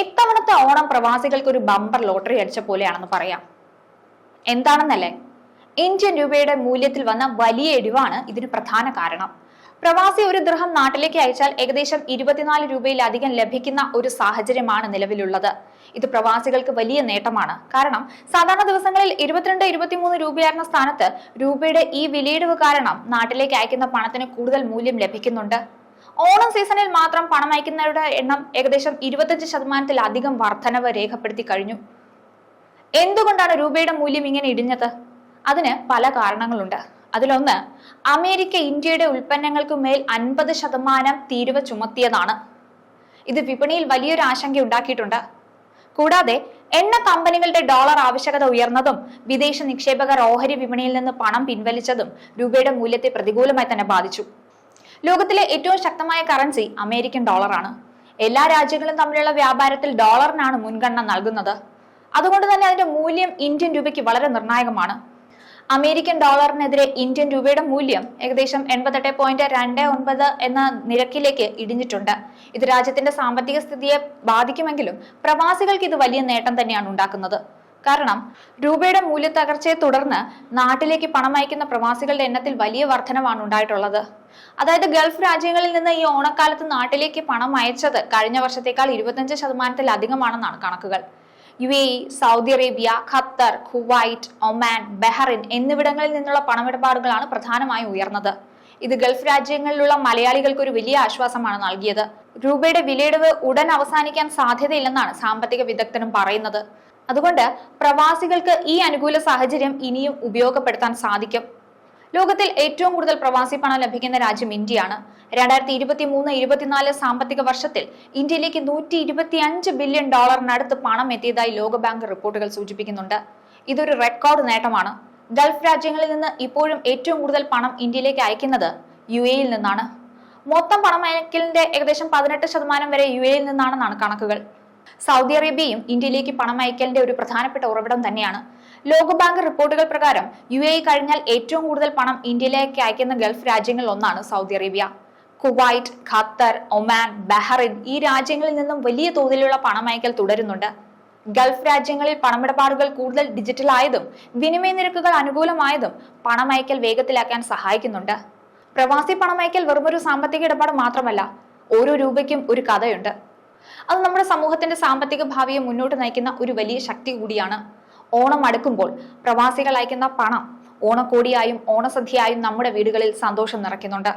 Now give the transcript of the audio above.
ഇത്തവണത്തെ ഓണം പ്രവാസികൾക്ക് ഒരു ബമ്പർ ലോട്ടറി അടിച്ച പോലെയാണെന്ന് പറയാം. എന്താണെന്നല്ലേ? ഇന്ത്യൻ രൂപയുടെ മൂല്യത്തിൽ വന്ന വലിയ ഇടിവാണ് ഇതിന് പ്രധാന കാരണം. പ്രവാസി ഒരു ദൃഹം നാട്ടിലേക്ക് അയച്ചാൽ ഏകദേശം ഇരുപത്തിനാല് രൂപയിലധികം ലഭിക്കുന്ന ഒരു സാഹചര്യമാണ് നിലവിലുള്ളത്. ഇത് പ്രവാസികൾക്ക് വലിയ നേട്ടമാണ്. കാരണം സാധാരണ ദിവസങ്ങളിൽ ഇരുപത്തിരണ്ട് ഇരുപത്തിമൂന്ന് രൂപയായിരുന്ന സ്ഥാനത്ത് രൂപയുടെ ഈ വിലയിടിവ് കാരണം നാട്ടിലേക്ക് അയക്കുന്ന പണത്തിന് കൂടുതൽ മൂല്യം ലഭിക്കുന്നുണ്ട്. ഓണം സീസണിൽ മാത്രം പണം അയക്കുന്നവരുടെ എണ്ണം ഏകദേശം ഇരുപത്തഞ്ച് ശതമാനത്തിലധികം വർധനവ് രേഖപ്പെടുത്തി കഴിഞ്ഞു. എന്തുകൊണ്ടാണ് രൂപയുടെ മൂല്യം ഇങ്ങനെ ഇടിഞ്ഞത്? അതിന് പല കാരണങ്ങളുണ്ട്. അതിലൊന്ന് അമേരിക്ക ഇന്ത്യയുടെ ഉൽപ്പന്നങ്ങൾക്ക് മേൽ അൻപത് ശതമാനം തീരുവ ചുമത്തിയതാണ്. ഇത് വിപണിയിൽ വലിയൊരു ആശങ്ക ഉണ്ടാക്കിയിട്ടുണ്ട്. കൂടാതെ എണ്ണ കമ്പനികളുടെ ഡോളർ ആവശ്യകത ഉയർന്നതും വിദേശ നിക്ഷേപകർ ഓഹരി വിപണിയിൽ നിന്ന് പണം പിൻവലിച്ചതും രൂപയുടെ മൂല്യത്തെ പ്രതികൂലമായി തന്നെ ബാധിച്ചു. ലോകത്തിലെ ഏറ്റവും ശക്തമായ കറൻസി അമേരിക്കൻ ഡോളറാണ് എല്ലാ രാജ്യങ്ങളും തമ്മിലുള്ള വ്യാപാരത്തിൽ ഡോളറിനാണ് മുൻഗണന നൽകുന്നത്. അതുകൊണ്ട് തന്നെ അതിന്റെ മൂല്യം ഇന്ത്യൻ രൂപയ്ക്ക് വളരെ നിർണായകമാണ്. അമേരിക്കൻ ഡോളറിനെതിരെ ഇന്ത്യൻ രൂപയുടെ മൂല്യം ഏകദേശം എൺപത്തെട്ട് പോയിന്റ് രണ്ട് ഒൻപത് എന്ന നിരക്കിലേക്ക് ഇടിഞ്ഞിട്ടുണ്ട്. ഇത് രാജ്യത്തിന്റെ സാമ്പത്തിക സ്ഥിതിയെ ബാധിക്കുമെങ്കിലും പ്രവാസികൾക്ക് ഇത് വലിയ നേട്ടം തന്നെയാണ് ഉണ്ടാക്കുന്നത്. കാരണം രൂപയുടെ മൂല്യത്തകർച്ചയെ തുടർന്ന് നാട്ടിലേക്ക് പണം അയക്കുന്ന പ്രവാസികളുടെ എണ്ണത്തിൽ വലിയ വർധനമാണ് ഉണ്ടായിട്ടുള്ളത്. അതായത് ഗൾഫ് രാജ്യങ്ങളിൽ നിന്ന് ഈ ഓണക്കാലത്ത് നാട്ടിലേക്ക് പണം അയച്ചത് കഴിഞ്ഞ വർഷത്തേക്കാൾ ഇരുപത്തഞ്ച് ശതമാനത്തിലധികമാണെന്നാണ് കണക്കുകൾ. U A E Saudi Arabia Qatar Kuwait Oman Bahrain എന്നിവിടങ്ങളിൽ നിന്നുള്ള പണമിടപാടുകളാണ് പ്രധാനമായും ഉയർന്നത്. ഇത് ഗൾഫ് രാജ്യങ്ങളിലുള്ള മലയാളികൾക്ക് ഒരു വലിയ ആശ്വാസമാണ് നൽകിയത്. രൂപയുടെ വിലയിടിവ് ഉടൻ അവസാനിക്കാൻ സാധ്യതയില്ലെന്നാണ് സാമ്പത്തിക വിദഗ്ധരും പറയുന്നത്. അതുകൊണ്ട് പ്രവാസികൾക്ക് ഈ അനുകൂല സാഹചര്യം ഇനിയും ഉപയോഗപ്പെടുത്താൻ സാധിക്കും. ലോകത്തിൽ ഏറ്റവും കൂടുതൽ പ്രവാസി പണം ലഭിക്കുന്ന രാജ്യം ഇന്ത്യയാണ്. രണ്ടായിരത്തി ഇരുപത്തി മൂന്ന് ഇരുപത്തിനാല് സാമ്പത്തിക വർഷത്തിൽ ഇന്ത്യയിലേക്ക് നൂറ്റി ഇരുപത്തി അഞ്ച് ബില്യൺ ഡോളറിനടുത്ത് പണം എത്തിയതായി ലോകബാങ്ക് റിപ്പോർട്ടുകൾ സൂചിപ്പിക്കുന്നുണ്ട്. ഇതൊരു റെക്കോർഡ് നേട്ടമാണ്. ഗൾഫ് രാജ്യങ്ങളിൽ നിന്ന് ഇപ്പോഴും ഏറ്റവും കൂടുതൽ പണം ഇന്ത്യയിലേക്ക് അയക്കുന്നത് യു എയിൽ നിന്നാണ്. മൊത്തം പണം അയക്കലിന്റെ ഏകദേശം പതിനെട്ട് ശതമാനം വരെ യു എയിൽ നിന്നാണെന്നാണ് കണക്കുകൾ. സൗദി അറേബ്യയും ഇന്ത്യയിലേക്ക് പണം അയക്കലിന്റെ ഒരു പ്രധാനപ്പെട്ട ഉറവിടം തന്നെയാണ്. ലോകബാങ്ക് റിപ്പോർട്ടുകൾ പ്രകാരം യു എ കഴിഞ്ഞാൽ ഏറ്റവും കൂടുതൽ പണം ഇന്ത്യയിലേക്ക് അയക്കുന്ന ഗൾഫ് രാജ്യങ്ങളിൽ ഒന്നാണ് Saudi Arabia. Kuwait Qatar Oman Bahrain ഈ രാജ്യങ്ങളിൽ നിന്നും വലിയ തോതിലുള്ള പണമയക്കൽ തുടരുന്നുണ്ട്. ഗൾഫ് രാജ്യങ്ങളിൽ പണമിടപാടുകൾ കൂടുതൽ ഡിജിറ്റൽ ആയതും വിനിമയ നിരക്കുകൾ അനുകൂലമായതും പണമയക്കൽ വേഗത്തിലാക്കാൻ സഹായിക്കുന്നുണ്ട്. പ്രവാസി പണമയക്കൽ വെറുമൊരു സാമ്പത്തിക ഇടപാട് മാത്രമല്ല ഓരോ രൂപയ്ക്കും ഒരു കഥയുണ്ട്. അത് നമ്മുടെ സമൂഹത്തിന്റെ സാമ്പത്തിക ഭാവിയെ മുന്നോട്ട് നയിക്കുന്ന ഒരു വലിയ ശക്തി കൂടിയാണ്. ഓണം അടുക്കുമ്പോൾ പ്രവാസികൾ അയക്കുന്ന പണം ഓണക്കോടിയായും ഓണസദ്യയായും നമ്മുടെ വീടുകളിൽ സന്തോഷം നിറയ്ക്കുന്നുണ്ട്.